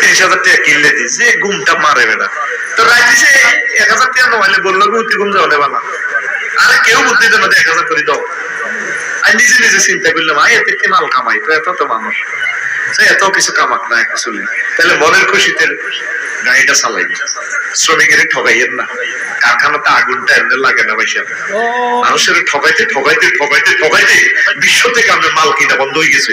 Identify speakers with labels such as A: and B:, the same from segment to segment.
A: তিরিশ হাজার টাকা কিনলে ঘুমটা মারে বেটা। তো রাইতে সে এক হাজার টাকা বলল ঘুম যাওয়া আরে কেউ এক হাজার করে দাও। আমি নিজে নিজে চিন্তা করলাম আই এতে কি মাল কামাই, তো এত তো মানুষ। সে এত কিছু কামাক না তাহলে মনের খুশিতে গাড়িটা চালাই। শ্রমিকের ঠগাইয়ের না। কারখানাতে আগুনটা এমনি লাগে না পয়সা। মানুষের ঠগাইতে ঠগাইতে ঠগাইতে ঠগাইতে বিশ্ব থেকে আমরা মাল কিনা বন্ধ হয়ে গেছে।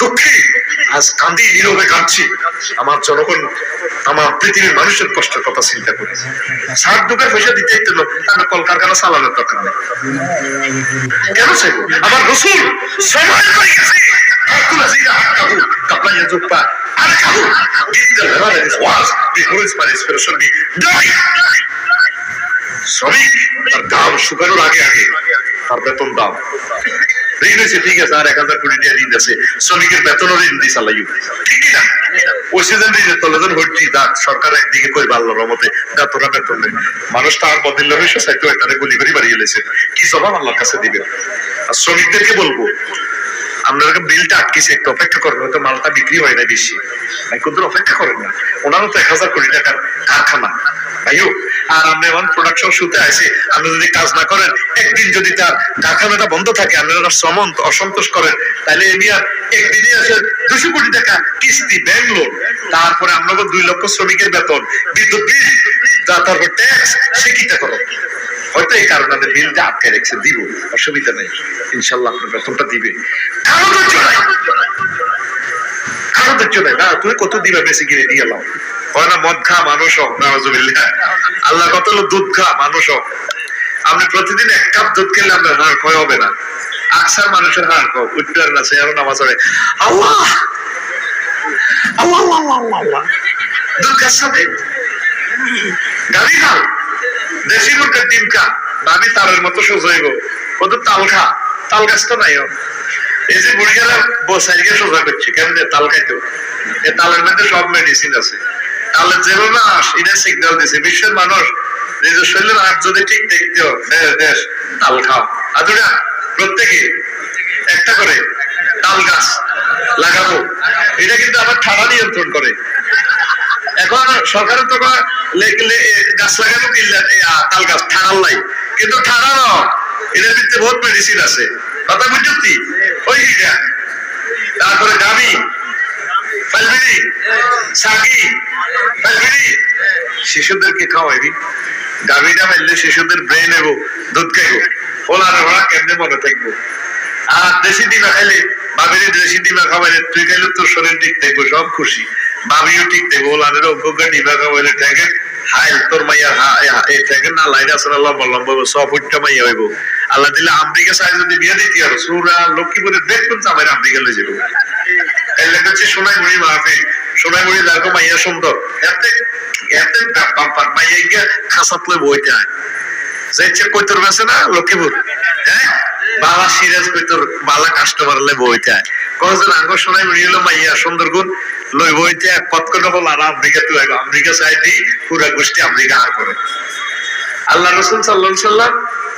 A: দুঃখে আজ কান্দি নীরবে কাঁদছি। আমার জনগণ, আমার পৃথিবীর মানুষের কষ্টের কথা চিন্তা করে। ষাট দুঃখের পয়সা দিতে দিতে তাহলে কলকারখানা চালানোর দরকার নেই। কেন চাইব আমার রসুল সময় গেছে। শ্রমিক, তার দাম শুকানোর আগে আগে, তার বেতন দাম। ঋণ ঠিক আছে, আর এক হাজার কোটি টাকা ঋণ আছে। শ্রমিকের বেতনও ঋণ দিয়ে চালাইও ঠিক না? ওই সিজন ঋণের তলেজন ভর্তি সরকার একদিকে কই ভালো রহমতে দা তোরা বেতন নেই মানুষ তার বদিল্লা হয়েছে সাইতো গুলি করে বাড়িয়ে লেছে কি জবাব আল্লাহর কাছে দিবেন আর শ্রমিকদেরকে বলব আপনারা বিলটা আটকেছে, একটু অপেক্ষা করেন, হয়তো মালটা বিক্রি হয় না বেশি। ভাই অপেক্ষা করেন না, ওনারও তো এক হাজার কোটি টাকার কারখানা। ভাইও, আর আপনি এখন প্রোডাকশন শুতে আছে আপনি যদি কাজ না করেন, একদিন যদি তার কারখানাটা বন্ধ থাকে আপনারা শ্রমণ অসন্তোষ করেন, তাহলে এমনি আর একদিনই আছে দুশো কোটি টাকা কিস্তি ব্যাংক লোন তারপরে আপনাকে দুই লক্ষ শ্রমিকের বেতন, বিদ্যুৎ বিল তারপর ট্যাক্স সে কিটা করো? হয়তো এই কারণে বিলটা আটকে রেখেছে, দিব। অসুবিধা নেই। ইনশাল্লাহ আপনার বেতনটা দিবে। বেশি কিনে আপনার ক্ষয় হবে না। মানুষের গাড়ি দেশি মুরগের ডিম খা, ভাবি তারের মতো সোজা হইব। কত তাল খা, তাল গাছ তো নাই এই যে মুরগিরা বসাইকে সোজা করছে, কেমনে তাল খাইতো? এই তালের মধ্যে সব মেডিসিন আছে। তালের যেভাবে আস এটা সিগন্যাল দিছে। বিশ্বের মানুষ নিজের শরীরের হাত যদি ঠিক দেখতে, দেশ দেশ, তাল খাও। আদুরা প্রত্যেকে একটা করে তাল গাছ লাগাবো। এটা কিন্তু আবার ঠাড়া নিয়ন্ত্রণ করে। এখন সরকারের তো গাছ লাগানো কিনলেন তাল গাছ ঠাড়াল নাই। কিন্তু ঠাড়া ন এটার ভিতরে বহুত মেডিসিন আছে। কথা বুঝছি ওই তারপরে গাবি ফালবিনি সাকি ফালবিনি শিশুদেরকে খাওয়াইবি গাভিটা ফেললে শিশুদের ব্রেন এবং দুধ খাইব। ওরা কেমনে মনে থাকব? আর দেশি ডিমা খাইলে বাবির দেশি ডিমা খাওয়াইলে তুই খাইলে তোর শরীর ঠিক থাকব, সব খুশি। বাবিও ঠিক থাকব ওলানের অজ্ঞ ডিমা খাওয়াইলে ঠেকে হাই তোর মাইয়া এই ঠেকে না, লাইন না, লম্বা লম্বা সব উঠটা মাইয়া হইব। আল্লাহ দিলে আমেরিকা সাইজ যদি বিয়ে দিতে আর সুরা লক্ষ্মীপুরের দেখবেন আমার আমেরিকা লয়ে যাব। এই লেগেছে সোনাই মুড়ি মাহফিল সোনাই মুড়ি দেখো মাইয়া সুন্দর। এতে এতে মাইয়া গিয়া খাসাত লই বইতে হয় যাইছে কইতর বেছে না, লক্ষ্মীপুর? বাবা সিরাজ কইতর বালা কাস্টমার লে বইতে হয় কজন আঙ্গ সোনাই মুড়ি হলো মাইয়া, সুন্দর গুণ। লই বইতে এক কতকটা হল আর আমেরিকা তুই আমেরিকা সাইডি পুরা গোষ্ঠী আমেরিকা আর করে। আল্লাহ রসুল সাল্লাহ সাল্লাম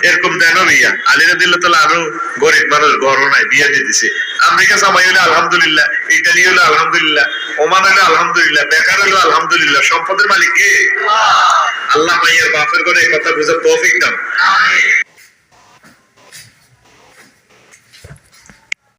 A: এরকম দেন বিয়া আলীরা দিল তাহলে আরও গরিব মানুষ গরম নাই, বিয়া দিছে। আমেরিকা সামাই হলে আলহামদুলিল্লাহ ইটালি হলে আলহামদুলিল্লাহ, ওমান হলে আলহামদুলিল্লাহ, বেকার হলে আলহামদুলিল্লাহ। সম্পদের মালিক কে? আল্লাহ মাইয়ের বাপের করে এই কথা বুঝে তৌফিক দাও।